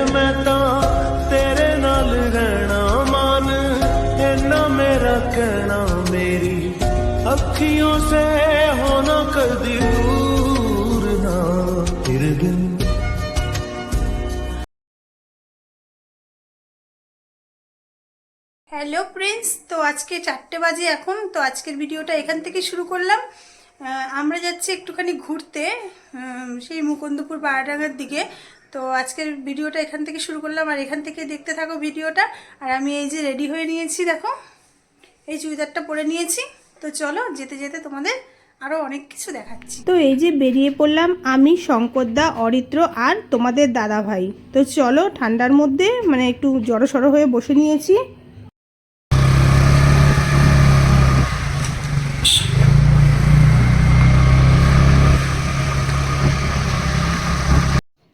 ਮੈਂ ਤਾਂ ਤੇਰੇ ਨਾਲ ਰਹਿਣਾ ਮਨ ਇੰਨਾ ਮੇਰਾ ਕਹਿਣਾ ਮੇਰੀ ਅੱਖੀਆਂ ਸੇ ਹੋਣਾ ਕਦੀ ਦੂਰ ਨਾ ਤੇਰੇ ਬਿਨ হ্যালো ফ্রেন্ডস তো আজকে চারটে বাজে এখন তো আজকের ভিডিওটা এখান থেকে শুরু করলাম আহ, আমরা যাচ্ছি একটুখানি ঘুরতে উম, সেই মুকুন্দপুর পাড়াডাঙ্গার দিকে তো আজকের ভিডিওটা এখান থেকে শুরু করলাম, আর এখান থেকে দেখতে থাকো ভিডিওটা। আর আমি এই যে রেডি হয়ে নিয়েছি, দেখো, এই চুড়িদারটা পরে নিয়েছি। তো চলো, যেতে যেতে তোমাদের আরও অনেক কিছু দেখাচ্ছি। তো এই যে বেরিয়ে পড়লাম আমি, শঙ্করদা, অরিত্র আর তোমাদের দাদা ভাই তো চলো, ঠান্ডার মধ্যে মানে একটু জড়সড় হয়ে বসে নিয়েছি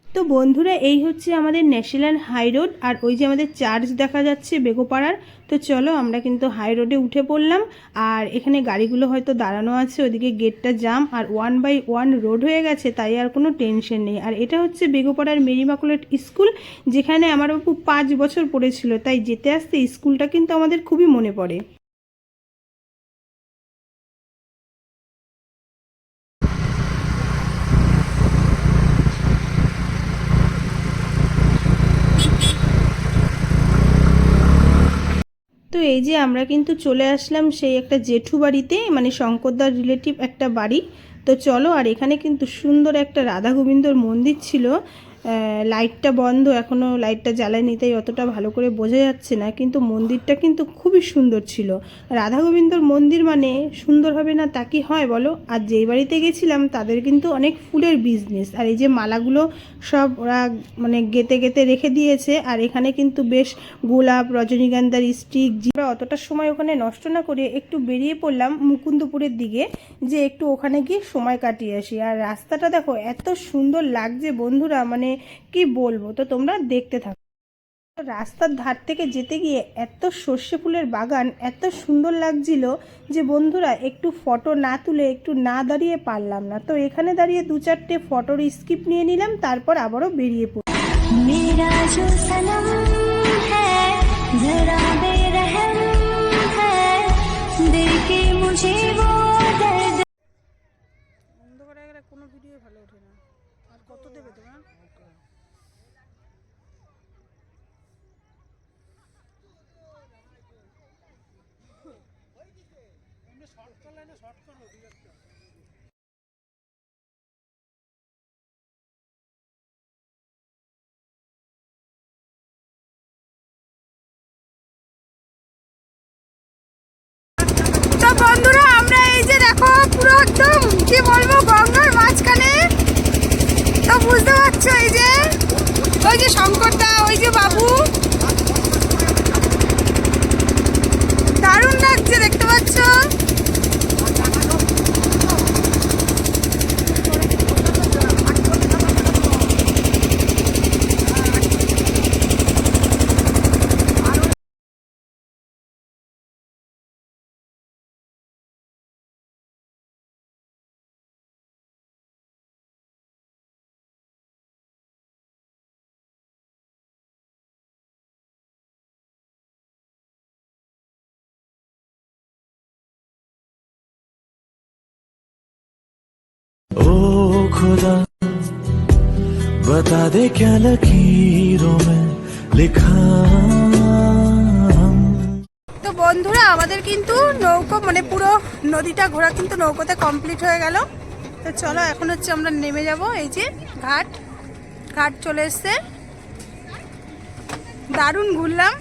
তো বন্ধুরা, এই হচ্ছে আমাদের ন্যাশনাল হাই রোড আর ওই যে আমাদের চার্চ দেখা যাচ্ছে বেগোপাড়ার। তো চলো আমরা কিন্তু হাই রোডে উঠে পড়লাম আর এখানে গাড়িগুলো হয়তো দাঁড়ানো আছে, ওদিকে গেটটা জাম আর ওয়ান বাই ওয়ান রোড হয়ে গেছে, তাই আর কোনো টেনশন নেই। আর এটা হচ্ছে বেগোপাড়ার মেরিমাকুলেট স্কুল, যেখানে আমার বাবু পাঁচ বছর পড়েছিল, তাই যেতে আসতে স্কুলটা কিন্তু আমাদের খুবই মনে পড়ে। তো এই যে আমরা কিন্তু চলে আসলাম সেই একটা জেঠু বাড়িতে মানে শঙ্করদার রিলেটিভ একটা বাড়ি। তো চলো, আর এখানে কিন্তু সুন্দর একটা রাধা গোবিন্দর মন্দির ছিল। লাইটটা বন্ধ এখনও লাইটটা জ্বালায়নি, তাই অতটা ভালো করে বোঝা যাচ্ছে না, কিন্তু মন্দিরটা কিন্তু খুবই সুন্দর ছিল। রাধা গোবিন্দর মন্দির মানে সুন্দর হবে না তা কি হয় বলো? আর যেই বাড়িতে গেছিলাম, তাদের কিন্তু অনেক ফুলের বিজনেস আর এই যে মালাগুলো সব ওরা মানে গেতে গেতে রেখে দিয়েছে, আর এখানে কিন্তু বেশ গোলাপ, রজনীগন্ধার স্টিক অতটা সময় ওখানে নষ্ট না করে একটু বেরিয়ে পড়লাম মুকুন্দপুরের দিকে, যে একটু ওখানে গিয়ে সময় কাটিয়ে আসি। আর রাস্তাটা দেখো, এত সুন্দর লাগছে বন্ধুরা মানে কি বলব? তো তোমরা দেখতে থাকো। রাস্তার ধার থেকে যেতে গিয়ে এত সর্ষে ফুলের বাগান, এত সুন্দর লাগছিল যে বন্ধুরা, একটু ফটো না তুলে একটু না দাঁড়িয়ে পারলাম না। তো এখানে দাঁড়িয়ে দু চারটে ফটোর স্কিপ নিয়ে নিলাম, তারপর আবারও বেরিয়ে পড়ি তো বন্ধুরা, আমরা এই যে দেখো, পুরো একদম, কি বলব, গঙ্গার মাঝখানে। তো বুঝতে পারছ এই যে, ওই যে শঙ্করদা, ওই যে বাবু দারুণ লাগছে দেখতে পাচ্ছ ओ खुदा बता दे क्या लकीरों में लिखा हम তো বন্ধুরা আমাদের কিন্তু নৌকো মানে পুরো নদীটা ঘোরা কিন্তু নৌকোতে কমপ্লিট হয়ে গেল তো চলো এখন হচ্ছে আমরা নেমে যাব এই যে ঘাট ঘাট চলে এসছে দারুণ ঘুরলাম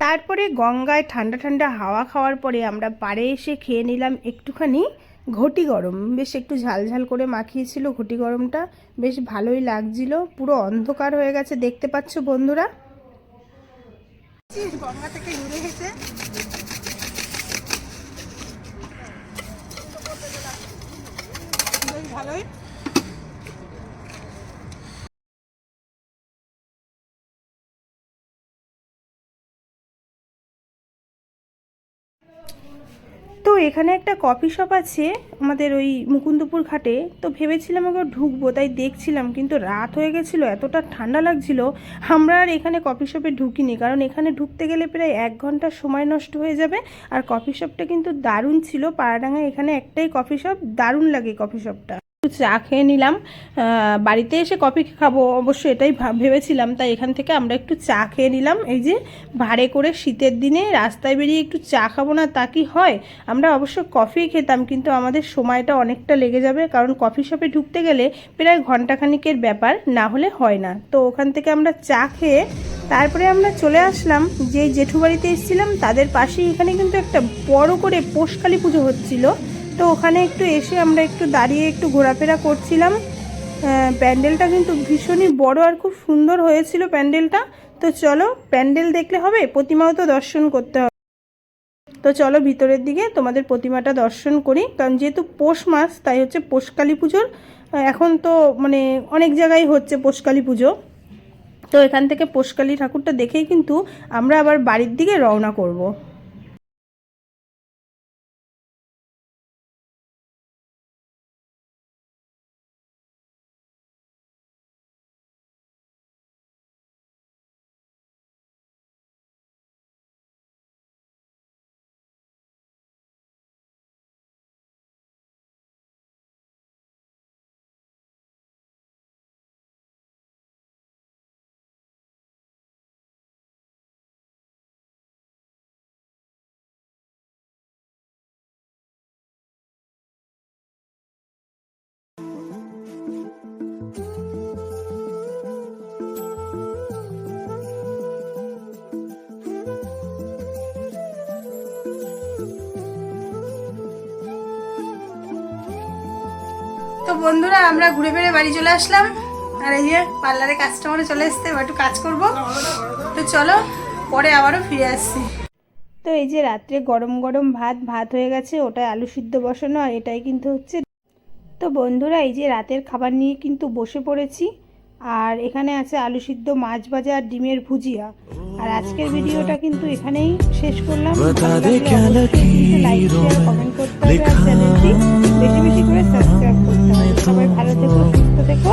তারপরে গঙ্গায় ঠান্ডা ঠান্ডা হাওয়া খাওয়ার পরে আমরা পাড়ে এসে খেয়ে নিলাম একটুখানি ঘটি গরম। বেশ একটু ঝাল ঝাল করে মাখিয়েছিল ঘটি গরমটা। বেশ ভালোই লাগছিল। পুরো অন্ধকার হয়ে গেছে। দেখতে পাচ্ছ বন্ধুরা? ভালোই। এখানে একটা কফি শপ আছে আমাদের ওই মুকুন্দপুর ঘাটে। তো ভেবেছিলাম ওকে ঢুকবো, তাই দেখছিলাম, কিন্তু রাত হয়ে গেছিল, এতটা ঠান্ডা লাগছিল। আমরা আর এখানে কফি শপে ঢুকিনি, কারণ এখানে ঢুকতে গেলে প্রায় এক ঘণ্টা সময় নষ্ট হয়ে যাবে। আর কফি শপটা কিন্তু দারুণ ছিল, পাড়াডাঙ্গায় এখানে একটাই কফি শপ, দারুণ লাগে কফি শপটা। চা খেয়ে নিলাম। বাড়িতে এসে কফি খাব, অবশ্য এটাই ভাব- ভেবেছিলাম, তাই এখান থেকে আমরা একটু চা খেয়ে নিলাম। এই যে ভাড়ে করে শীতের দিনে রাস্তায় বেরিয়ে একটু চা খাব না তা কি হয়? আমরা অবশ্য কফি খেতাম, কিন্তু আমাদের সময়টা অনেকটা লেগে যাবে, কারণ কফি শপে ঢুকতে গেলে প্রায় ঘন্টাখানিকের ব্যাপার, না হলে হয় না। তো ওখান থেকে আমরা চা খেয়ে তারপরে আমরা চলে আসলাম। যে জেঠু বাড়িতে এসেছিলাম, তাদের পাশেই এখানে কিন্তু একটা বড় করে পোষকালী পুজো হচ্ছিল। তো ওখানে একটু এসে আমরা একটু দাঁড়িয়ে একটু ঘোরাফেরা করছিলাম। প্যান্ডেলটা কিন্তু ভীষণই বড় আর খুব সুন্দর হয়েছিল প্যান্ডেলটা। তো চলো, প্যান্ডেল দেখলে হবে, প্রতিমাও তো দর্শন করতে হবে। তো চলো ভিতরের দিকে তোমাদের প্রতিমাটা দর্শন করি, কারণ যেহেতু পৌষ মাস, তাই হচ্ছে পোষকালী পুজোর এখন তো মানে অনেক জায়গায় হচ্ছে পৌষকালী পুজো। তো এখান থেকে পৌষকালী ঠাকুরটা দেখেই কিন্তু আমরা আবার বাড়ির দিকে রওনা করব। তো বন্ধুরা, আমরা ঘুরে ফিরে বাড়ি চলে আসলাম। আর এই যে পার্লারে কাস্টমারে চলে এসছে, এবার একটু কাজ করব। তো চলো, পরে আবারও ফিরে আসছি। তো এই যে রাত্রে গরম গরম ভাত ভাত হয়ে গেছে ওটাই আলু সিদ্ধ বসানো, আর এটাই কিন্তু হচ্ছে। তো বন্ধুরা, এই যে রাতের খাবার নিয়ে কিন্তু বসে পড়েছি। আর এখানে আছে আলু সিদ্ধ, মাছ ভাজা, আর ডিমের ভুজিয়া। আর আজকের ভিডিওটা কিন্তু এখানেই শেষ করলাম। লাইক শেয়ার কমেন্ট করতে আর চ্যানেলটি বেশি বেশি করে সাবস্ক্রাইব করতে সবাই ভালো থেকো সুস্থ থেকো।